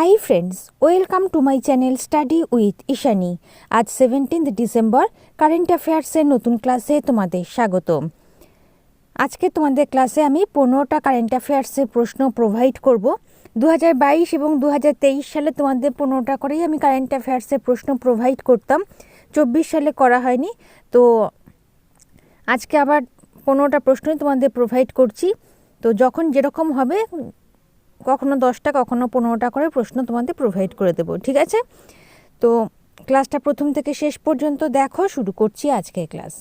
Hi friends welcome to my channel study with Ishani আজ seventeenth December current অ্যাফেয়ার্সের নতুন ক্লাসে তোমাদের স্বাগত আজকে তোমাদের ক্লাসে আমি পনেরোটা কারেন্ট অ্যাফেয়ার্সের প্রশ্ন প্রোভাইড করব। দু এবং দু হাজার তেইশ সালে তোমাদের পনেরোটা করেই আমি কারেন্ট অ্যাফেয়ার্সের প্রশ্ন প্রোভাইড করতাম। চব্বিশ সালে করা হয়নি, তো আজকে আবার পনেরোটা প্রশ্নই তোমাদের প্রোভাইড করছি। তো যখন যেরকম হবে কখনো দশটা, কখনো পনেরোটা করে প্রশ্ন তোমাদের প্রোভাইড করে দেবো, ঠিক আছে? তো ক্লাসটা প্রথম থেকে শেষ পর্যন্ত দেখো, শুরু করছি আজকে ক্লাস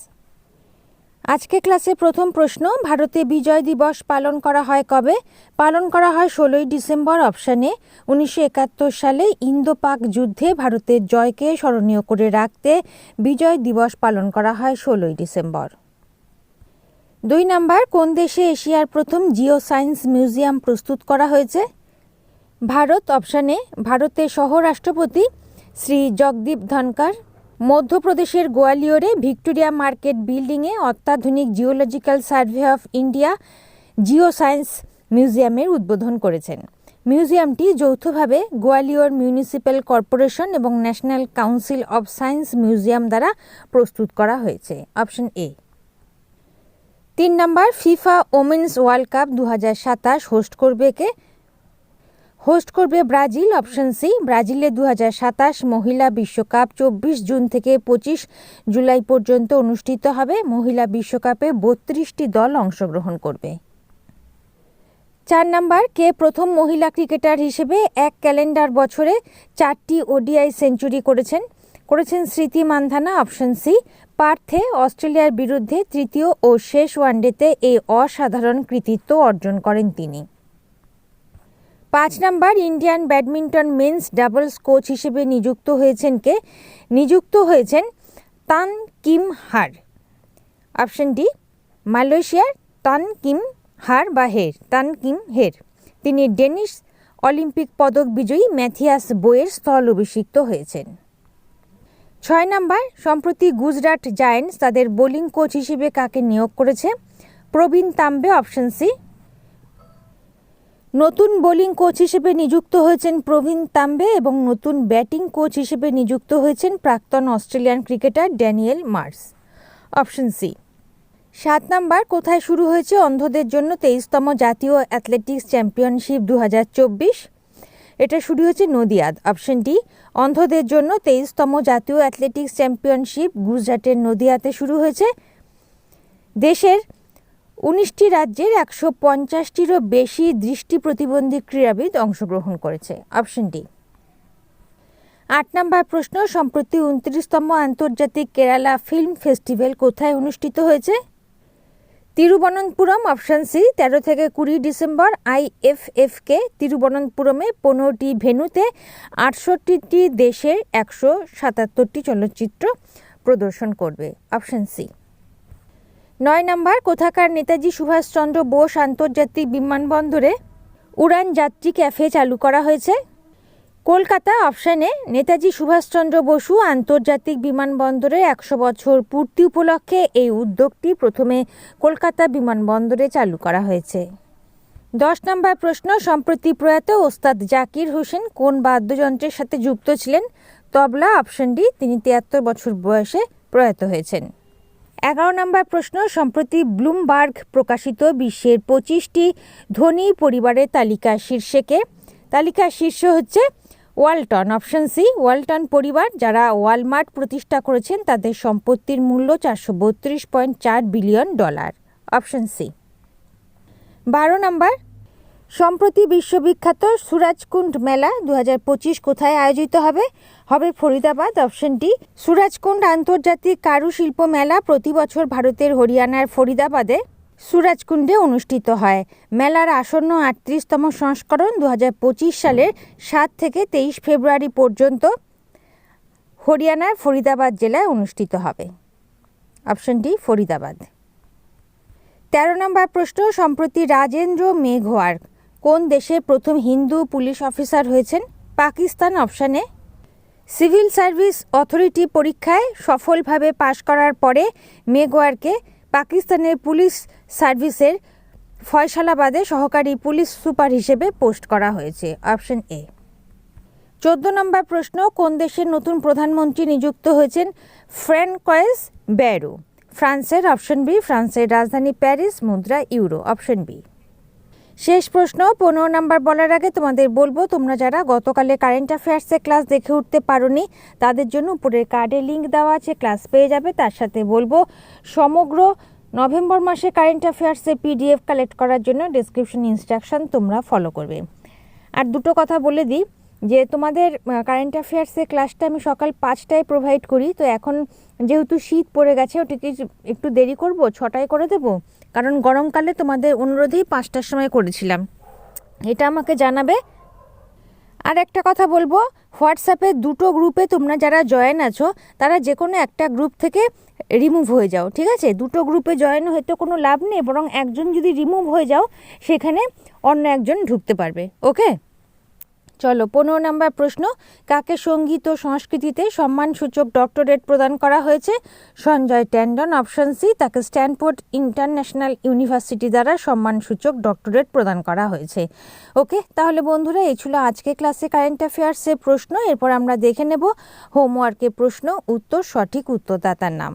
আজকে ক্লাসে প্রথম প্রশ্ন, ভারতে বিজয় দিবস পালন করা হয় কবে? পালন করা হয় ষোলোই ডিসেম্বর অপশানে উনিশশো একাত্তর সালে ইন্দো পাক যুদ্ধে ভারতের জয়কে স্মরণীয় করে রাখতে বিজয় দিবস পালন করা হয় ষোলোই ডিসেম্বর। দুই নাম্বার, কোন দেশে এশিয়ার প্রথম জিও সায়েন্স মিউজিয়াম প্রস্তুত করা হয়েছে? ভারত, অপশানে ভারতের সহ রাষ্ট্রপতি শ্রী জগদীপ ধনকার মধ্যপ্রদেশের গোয়ালিয়রে ভিক্টোরিয়া মার্কেট বিল্ডিংয়ে অত্যাধুনিক geological survey of India geo science মিউজিয়ামের উদ্বোধন করেছেন। মিউজিয়ামটি যৌথভাবে গোয়ালিয়র মিউনিসিপ্যাল কর্পোরেশন এবং national council of science museum দ্বারা প্রস্তুত করা হয়েছে। অপশন এ তিন নম্বর, ফিফা ওমেন্স ওয়ার্ল্ড কাপ দু হাজার সাতাশ হোস্ট করবে কে? হোস্ট করবে ব্রাজিল অপশন সি ব্রাজিলে দু হাজার সাতাশ মহিলা বিশ্বকাপ চব্বিশ জুন থেকে পঁচিশ জুলাই পর্যন্ত অনুষ্ঠিত হবে। মহিলা বিশ্বকাপে বত্রিশটি দল অংশগ্রহণ করবে। চার নাম্বার, কে প্রথম মহিলা ক্রিকেটার হিসেবে এক ক্যালেন্ডার বছরে চারটি ওডিআই সেঞ্চুরি করেছেন? করেছেন স্মৃতি মান্ধানা অপশন সি পার্থে অস্ট্রেলিয়ার বিরুদ্ধে তৃতীয় ও শেষ ওয়ানডেতে এই অসাধারণ কৃতিত্ব অর্জন করেন তিনি। পাঁচ নম্বর Indian badminton men's doubles coach হিসেবে নিযুক্ত হয়েছেন কে? নিযুক্ত হয়েছেন তান কিম হার। অপশন ডি, মালয়েশিয়ার তান কিম হার বা হের, তান কিম হের। তিনি ডেনিশ অলিম্পিক পদক বিজয়ী ম্যাথিয়াস বইয়ের স্থল অভিষিক্ত হয়েছেন। ছয় নাম্বার, সম্প্রতি গুজরাট জায়েন্টস তাদের বোলিং কোচ হিসেবে কাকে নিয়োগ করেছে? Praveen Tambe, option C. নতুন বোলিং কোচ হিসেবে নিযুক্ত হয়েছেন প্রবীণ তাম্বে এবং নতুন ব্যাটিং কোচ হিসেবে নিযুক্ত হয়েছেন প্রাক্তন Australian cricketer Daniel Marsh. Option C. সাত নাম্বার, কোথায় শুরু হয়েছে অন্ধদের জন্য তেইশতম জাতীয় অ্যাথলেটিক্স চ্যাম্পিয়নশিপ দু হাজার চব্বিশ? এটা শুরু হয়েছে নদিয়াদ। অপশন অন্ধদের জন্য তেইশতম জাতীয় অ্যাথলেটিক্স চ্যাম্পিয়নশিপ গুজরাটের নদিয়াতে শুরু হয়েছে। দেশের উনিশটি রাজ্যের একশো পঞ্চাশটিরও বেশি দৃষ্টি প্রতিবন্ধী ক্রীড়াবিদ অংশগ্রহণ করেছে। অপশন ডি আট নম্বর প্রশ্ন, সম্প্রতি উনত্রিশতম আন্তর্জাতিক কেরালা ফিল্ম ফেস্টিভ্যাল কোথায় অনুষ্ঠিত হয়েছে? তিরুবনন্তপুরম অপশন সি তেরো থেকে কুড়ি ডিসেম্বর আইএফএফকে তিরুবনন্তপুরমে পনেরোটি ভেন্যুতে আটষট্টিটি দেশের একশো সাতাত্তরটি চলচ্চিত্র প্রদর্শন করবে। অপশন সি নয় নম্বর, কোথাকার নেতাজি সুভাষচন্দ্র বোস আন্তর্জাতিক বিমানবন্দরে উড়ান যাত্রী ক্যাফে চালু করা হয়েছে? কলকাতা অপশানে নেতাজি সুভাষচন্দ্র বসু আন্তর্জাতিক বিমানবন্দরের একশো বছর পূর্তি উপলক্ষে এই উদ্যোগটি প্রথমে কলকাতা বিমানবন্দরে চালু করা হয়েছে। দশ নম্বর প্রশ্ন, সম্প্রতি প্রয়াত ওস্তাদ জাকির হোসেন কোন বাদ্যযন্ত্রের সাথে যুক্ত ছিলেন? তবলা অপশন ডি, তিনি তিয়াত্তর বছর বয়সে প্রয়াত হয়েছেন। এগারো নম্বর প্রশ্ন, সম্প্রতি ব্লুমবার্গ প্রকাশিত বিশ্বের পঁচিশটি ধনী পরিবারের তালিকা শীর্ষেকে তালিকার শীর্ষ হচ্ছে ওয়ালটন অপশন সি ওয়ালটন পরিবার যারা ওয়ালমার্ট প্রতিষ্ঠা করেছেন তাদের সম্পত্তির মূল্য চারশো বত্রিশ পয়েন্ট চার বিলিয়ন ডলার। অপশন সি বারো নম্বর, সম্প্রতি বিশ্ববিখ্যাত সুরাজকুণ্ড মেলা দু কোথায় আয়োজিত হবে? হবে ফরিদাবাদ অপশন ডি সুরাজকুণ্ড আন্তর্জাতিক কারুশিল্প মেলা প্রতি বছর ভারতের হরিয়ানার ফরিদাবাদে। সুরাজকুণ্ডে অনুষ্ঠিত হয়। মেলার আসন্ন আটত্রিশতম সংস্করণ দু হাজার পঁচিশ সালের সাত থেকে তেইশ ফেব্রুয়ারি পর্যন্ত হরিয়ানার ফরিদাবাদ জেলায় অনুষ্ঠিত হবে। Option D, Faridabad. তেরো নম্বর প্রশ্ন, সম্প্রতি রাজেন্দ্র মেঘওয়ার কোন দেশে প্রথম হিন্দু পুলিশ অফিসার হয়েছেন? পাকিস্তান অপশানে সিভিল সার্ভিস অথরিটি পরীক্ষায় সফলভাবে পাশ করার পরে মেঘওয়ারকে পাকিস্তানের পুলিশ সার্ভিসের ফয়সালাবাদে সহকারী পুলিশ সুপার হিসেবে পোস্ট করা হয়েছে। Option A. চোদ্দ নম্বর প্রশ্ন, কোন দেশের নতুন প্রধানমন্ত্রী নিযুক্ত হয়েছেন? ফ্র্যানকয়েস ব্যারো ফ্রান্সের অপশন বি, ফ্রান্সের রাজধানী প্যারিস, মুদ্রা, ইউরো। Option B. শেষ প্রশ্ন, পনেরো নাম্বার বলার আগে তোমাদের বলব, তোমরা যারা গতকালে কারেন্ট অ্যাফেয়ার্সে ক্লাস দেখে উঠতে পারোনি, তাদের জন্য উপরের কার্ডে লিঙ্ক দেওয়া আছে ক্লাস পেয়ে যাবে। তার সাথে বলব, সমগ্র নভেম্বর মাসে কারেন্ট অ্যাফেয়ার্সের পিডিএফ কালেক্ট করার জন্য ডিসক্রিপশন ইনস্ট্রাকশন তোমরা ফলো করবে। আর দুটো কথা বলে দিই, যে তোমাদের কারেন্ট অ্যাফেয়ার্সের ক্লাসটা আমি সকাল পাঁচটায় প্রোভাইড করি, তো এখন যেহেতু শীত পড়ে গেছে, ওটিকে একটু দেরি করব, ছটায় করে দেবো? কারণ গরমকালে তোমাদের অনুরোধেই পাঁচটার সময় করেছিলাম। এটা আমাকে জানাবে আর একটা কথা বলব হোয়াটসঅ্যাপে দুটো গ্রুপে তোমরা যারা জয়েন আছো, তারা যে কোনো একটা গ্রুপ থেকে রিমুভ হয়ে যাও, ঠিক আছে? দুটো গ্রুপে জয়েন হয়তো কোনো লাভ নেই, বরং একজন যদি রিমুভ হয়ে যাও, সেখানে অন্য একজন ঢুকতে পারবে ওকে চলো, পনেরো নম্বর প্রশ্ন। কাকে সংগীত ও সংস্কৃতিতে সম্মানসূচক ডক্টরেট প্রদান করা হয়েছে? সঞ্জয় ট্যান্ডন, অপশন সি, তাকে স্ট্যানফোর্ড ইন্টারন্যাশনাল ইউনিভার্সিটি দ্বারা সম্মানসূচক ডক্টরেট প্রদান করা হয়েছে। ওকে, তাহলে বন্ধুরা, এই ছিল আজকে ক্লাসে কারেন্ট অ্যাফেয়ার্সের প্রশ্ন। এরপর আমরা দেখে নেব হোমওয়ার্কের প্রশ্ন, উত্তর, সঠিক উত্তরদাতার নাম।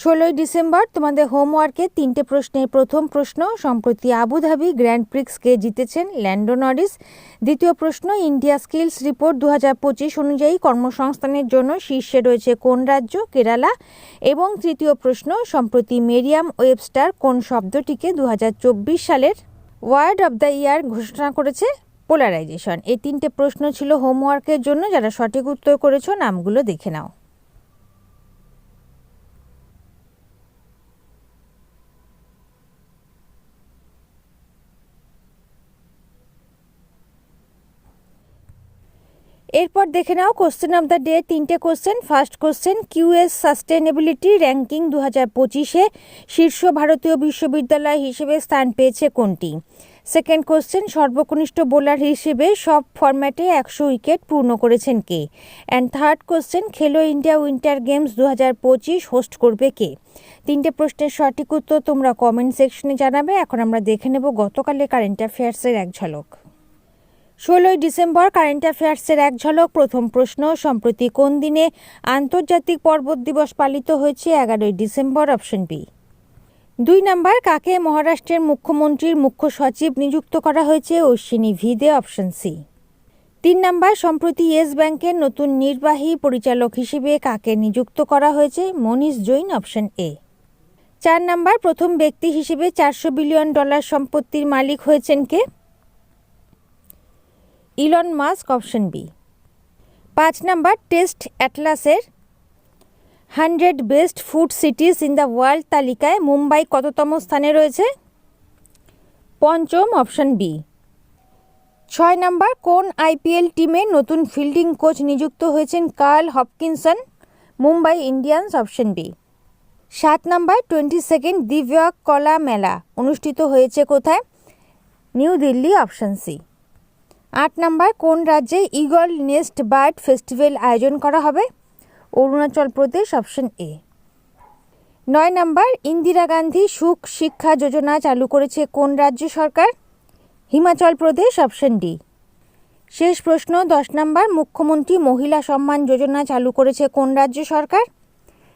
ষোলোই ডিসেম্বর তোমাদের হোমওয়ার্কে তিনটে প্রশ্নের প্রথম প্রশ্ন, সম্প্রতি আবুধাবি গ্র্যান্ড প্রিক্সকে জিতেছেন ল্যান্ডো নরিস। দ্বিতীয় প্রশ্ন, ইন্ডিয়া স্কিলস রিপোর্ট দু পঁচিশ অনুযায়ী কর্মসংস্থানের জন্য শীর্ষে রয়েছে কোন রাজ্য? কেরালা। এবং তৃতীয় প্রশ্ন, সম্প্রতি মেরিয়াম ওয়েবস্টার কোন শব্দটিকে দু হাজার চব্বিশ সালের ওয়ার্ড অব দ্য ইয়ার ঘোষণা করেছে? পোলারাইজেশন। এই তিনটে প্রশ্ন ছিল হোমওয়ার্কের জন্য। যারা সঠিক উত্তর করেছ, নামগুলো দেখে নাও। এরপর দেখে নাও কোশ্চেন অফ দ্য ডে তিনটে question first question QS sustainability ranking দু হাজার পঁচিশে শীর্ষ ভারতীয় বিশ্ববিদ্যালয় হিসেবে স্থান পেয়েছে কোনটি? সেকেন্ড কোশ্চেন সর্বকনিষ্ঠ বোলার হিসেবে সব ফরম্যাটে একশো উইকেট পূর্ণ করেছেন কে? And third question Khelo India winter games দু হাজার পঁচিশ হোস্ট করবে কে? তিনটে প্রশ্নের সঠিক উত্তর তোমরা কমেন্ট সেকশনে জানাবে। এখন আমরা দেখে নেব গতকালে কারেন্ট অ্যাফেয়ার্সের এক ঝলক। ষোলোই ডিসেম্বর কারেন্ট অ্যাফেয়ার্সের এক ঝলক প্রথম প্রশ্ন। সম্প্রতি কোন দিনে আন্তর্জাতিক পর্বত দিবস পালিত হয়েছে? এগারোই ডিসেম্বর, অপশন বি। দুই নাম্বার, কাকে মহারাষ্ট্রের মুখ্যমন্ত্রীর মুখ্য সচিব নিযুক্ত করা হয়েছে? Ashwini Bhide option C. তিন নাম্বার, সম্প্রতি ইয়েস ব্যাংকের নতুন নির্বাহী পরিচালক হিসেবে কাকে নিযুক্ত করা হয়েছে? Manish Jain, option A. চার নাম্বার, প্রথম ব্যক্তি হিসেবে চারশো বিলিয়ন ডলার সম্পত্তির মালিক হয়েছেন কে? ইলন মাস্ক অপশন বি পাঁচ number, Taste অ্যাটলাসের hundred best food cities in the world তালিকায় মুম্বাই কততম স্থানে রয়েছে? পঞ্চম অপশন বি ছয় নাম্বার, কোন আইপিএল টিমে নতুন ফিল্ডিং কোচ নিযুক্ত হয়েছেন Carl Hopkinson? Mumbai Indians option B সাত নাম্বার, টোয়েন্টি সেকেন্ড দিব্যাক কলা মেলা অনুষ্ঠিত হয়েছে কোথায়? নিউ দিল্লি অপশন সি আট নাম্বার, কোন রাজ্যে ইগল নেস্ট বার্ড ফেস্টিভ্যাল আয়োজন করা হবে? Arunachal Pradesh, option A. নয় নাম্বার, ইন্দিরা গান্ধী সুখ শিক্ষা যোজনা চালু করেছে কোন রাজ্য সরকার? Himachal Pradesh, option D. শেষ প্রশ্ন, দশ নাম্বার, মুখ্যমন্ত্রী মহিলা সম্মান যোজনা চালু করেছে কোন রাজ্য সরকার?